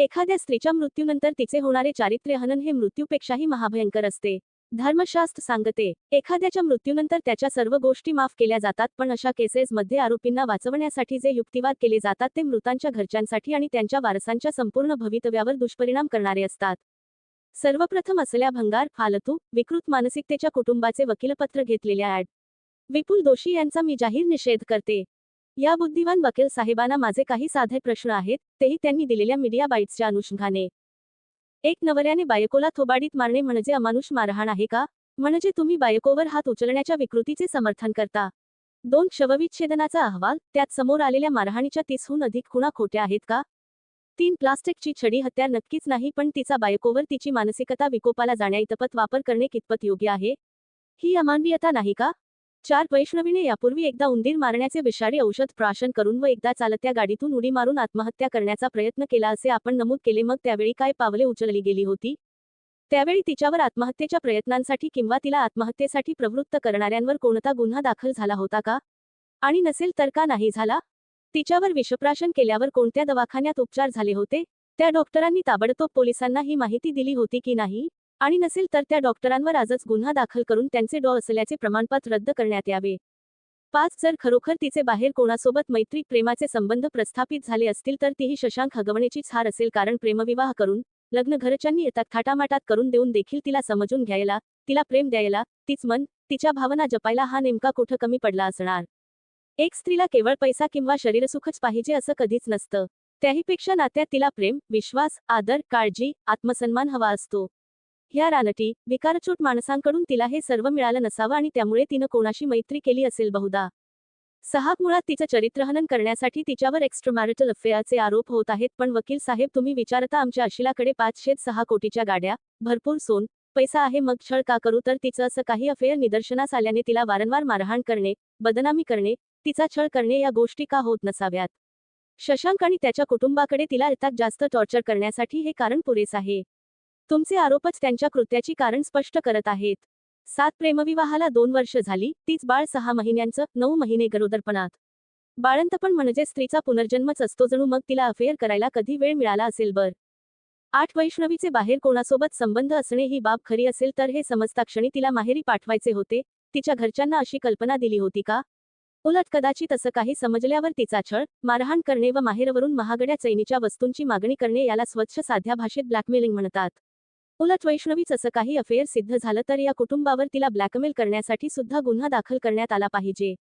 एखाद्या स्त्रीच्या मृत्यूनंतर तिचे होणारे चारित्र्य हनन हे मृत्यूपेक्षाही महाभयंकर असते. धर्मशास्त्र सांगते एखाद्याच्या मृत्यूनंतर त्याच्या सर्व गोष्टी माफ केल्या जातात पण अशा केसेसमध्ये आरोपींना वाचवण्यासाठी जे युक्तिवाद केले जातात ते मृतांच्या घरच्यांसाठी आणि त्यांच्या वारसांच्या संपूर्ण भवितव्यावर दुष्परिणाम करणारे असतात. सर्वप्रथम असल्या भंगार फालतू विकृत मानसिकतेच्या कुटुंबाचे वकीलपत्र घेतलेल्या ऍड विपुल दोषी यांचा मी जाहीर निषेध करते. या बुद्धिवान वकील साहेबांना माझे काही साधे प्रश्न आहेत तेही त्यांनी दिलेल्या मीडिया बाईट्सच्या अनुषंगाने. एक नवऱ्याने बायकोला थोबाडीत मारणे म्हणजे अमानुष मारहाण आहे का? म्हणजे तुम्ही बायकोवर हात उचलण्याच्या विकृतीचे समर्थन करता. दोन शवविच्छेदनाचा अहवाल त्यात समोर आलेल्या मारहाणीच्या तीसहून अधिक खुणा खोट्या आहेत का? तीन प्लास्टिकची छडी हत्या नक्कीच नाही पण तिचा बायकोवर तिची मानसिकता विकोपाला जाण्याइतपत वापर करणे कितपत योग्य आहे? ही अमानवीयता नाही का? चार वैष्णवीने यापूर्वी एकदा उंदीर मारण्याचे विषारी औषध प्राशन करून व एकदा चालत्या गाडीतून उडी मारून आत्महत्या करण्याचा प्रयत्न केला असे आपण नमूद केले. मग त्यावेळी काय पावले उचलली गेली होती? त्यावेळी तिच्यावर आत्महत्येच्या प्रयत्नांसाठी किंवा तिला आत्महत्येसाठी प्रवृत्त करणाऱ्यांवर कोणता गुन्हा दाखल झाला होता का? आणि नसेल तर का नाही झाला? तिच्यावर विषप्राशन केल्यावर कोणत्या दवाखान्यात उपचार झाले होते? त्या डॉक्टरांनी ताबडतोब पोलिसांना ही माहिती दिली होती की नाही? आणि नसेल तर त्या डॉक्टरांवर आजच गुन्हा दाखल करून त्यांचे डॉ असल्याचे प्रमाणपत्र रद्द करण्यात यावे. पाच जर खरोखर तिचे बाहेर कोणासोबत मैत्री प्रेमाचे संबंध प्रस्थापित झाले असतील तर तीही शशांक हगवण्याची हार असेल कारण प्रेमविवाह करून लग्न घरच्यांनी येतात थाटामाटात करून देऊन देखील तिला समजून घ्यायला तिला प्रेम द्यायला तीच मन तिच्या भावना जपायला हा नेमका कुठं कमी पडला असणार? एक स्त्रीला केवळ पैसा किंवा शरीरसुखच पाहिजे असं कधीच नसतं. त्याहीपेक्षा नात्यात तिला प्रेम विश्वास आदर काळजी आत्मसन्मान हवा असतो. ह्या रानटी विकारचोट माणसांकडून तिला हे सर्व मिळालं नसावं आणि त्यामुळे तिनं कोणाशी मैत्री केली असेल बहुधा. सहा मुळात तिचं चरित्रहनन करण्यासाठी तिच्यावर एक्स्ट्रामॅरिटल अफेअरचे आरोप होत आहेत पण वकील साहेब तुम्ही विचारता आमच्या अशिलाकडे पाचशे सहा कोटीच्या गाड्या भरपूर सोन पैसा आहे मग छळ का करू? तर तिचं असं काही अफेअर निदर्शनास आल्याने तिला वारंवार मारहाण करणे बदनामी करणे तिचा छळ करणे या गोष्टी का होत नसाव्यात? शशांक आणि त्याच्या कुटुंबाकडे तिला अर्थात जास्त टॉर्चर करण्यासाठी हे कारण पुरेस आहे. तुमचे आरोपच त्यांच्या कृत्याची कारण स्पष्ट करत आहेत. सात प्रेमविवाहाला दोन वर्ष झाली तीच बाळ सहा महिन्यांचं नऊ महिने गरोदरपणात. बाळंतपण म्हणजे स्त्रीचा पुनर्जन्मच असतो जणू मग तिला अफेअर करायला कधी वेळ मिळाला असेल बर. आठ वैष्णवीचे बाहेर कोणासोबत संबंध असणे ही बाब खरी असेल तर हे समजता क्षणी तिला माहेरी पाठवायचे होते तिच्या घरच्यांना अशी कल्पना दिली होती का? उलट कदाचित असं काही समजल्यावर तिचा छळ मारहाण करणे व माहेरवरून महागड्या चैनीच्या वस्तूंची मागणी करणे याला स्वच्छ साध्या भाषेत ब्लॅकमेलिंग म्हणतात. उलट वैष्णवीच असं काही अफेअर सिद्ध झालं तर या कुटुंबावर तिला ब्लॅकमेल करण्यासाठी सुद्धा गुन्हा दाखल करण्यात आला पाहिजे.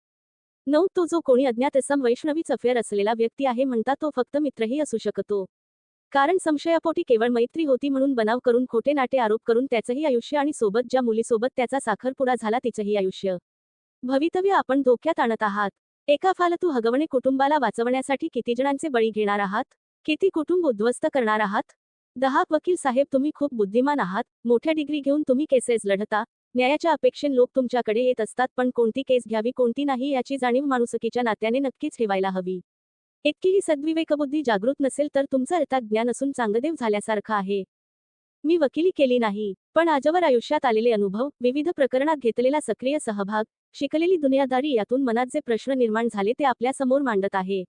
नऊ तो जो कोणी अज्ञात असम वैष्णवीच अफेअर असलेला व्यक्ती आहे म्हणता तो फक्त मित्रही असू शकतो. कारण संशयापोटी केवळ मैत्री होती म्हणून बनाव करून खोटे नाटे आरोप करून त्याचंही आयुष्य आणि सोबत ज्या मुलीसोबत त्याचा साखरपुडा झाला तिचंही आयुष्य. भवितव्य आपण धोक्यात आणत आहात. एका फालतू हगवणे कुटुंबाला वाचवण्यासाठी किती जणांचे बळी घेणार आहात? किती कुटुंब उद्ध्वस्त करणार आहात? दहा वकील साहेब तुम्ही खूप बुद्धिमान आहात. मोठ्या डिग्री घेऊन तुम्ही केसेस लढता. न्यायाच्या अपेक्षेने लोक तुमच्याकडे येत असतात पण कोणती केस घ्यावी कोणती नाही याची जाणीव माणुसकीच्या नात्याने नक्कीच ठेवायला हवी. इतकीही सद्विवेकबुद्धी जागृत नसेल तर तुमचं अर्थात ज्ञान असून चांगदेव झाल्यासारखं आहे. मी वकिली केली नाही पण आजवर आयुष्यात आलेले अनुभव विविध प्रकरणात घेतलेला सक्रिय सहभाग शिकलेली दुनियादारी यातून मनात जे प्रश्न निर्माण झाले ते आपल्यासमोर मांडत आहे.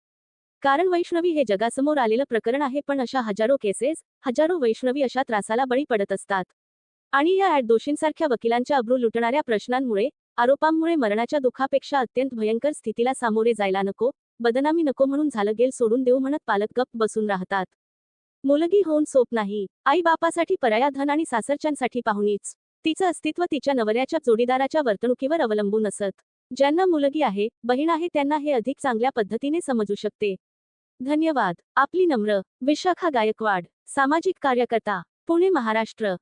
कारण वैष्णवी हे जगासमोर आलेलं प्रकरण आहे पण अशा हजारो केसेस हजारो वैष्णवी अशा त्रासाला बळी पडत असतात. आणि या ऍड दोषींसारख्या वकिलांच्या अब्रू लुटणाऱ्या प्रश्नांमुळे आरोपांमुळे मरणाच्या दुःखापेक्षा अत्यंत भयंकर स्थितीला सामोरे जायला नको बदनामी नको म्हणून झालं गेल सोडून देऊ म्हणत पालक गप्प बसून राहतात. मुलगी होऊन सोप नाही आई बापासाठी पराया धन आणि सासरच्यांसाठी पाहुणीच. तिचं अस्तित्व तिच्या नवऱ्याच्या जोडीदाराच्या वर्तणुकीवर अवलंबून असत. ज्यांना मुलगी आहे बहीण आहे त्यांना हे अधिक चांगल्या पद्धतीने समजू शकते. धन्यवाद. आपली नम्र विशाखा गायकवाड सामाजिक कार्यकर्ता पुणे महाराष्ट्र.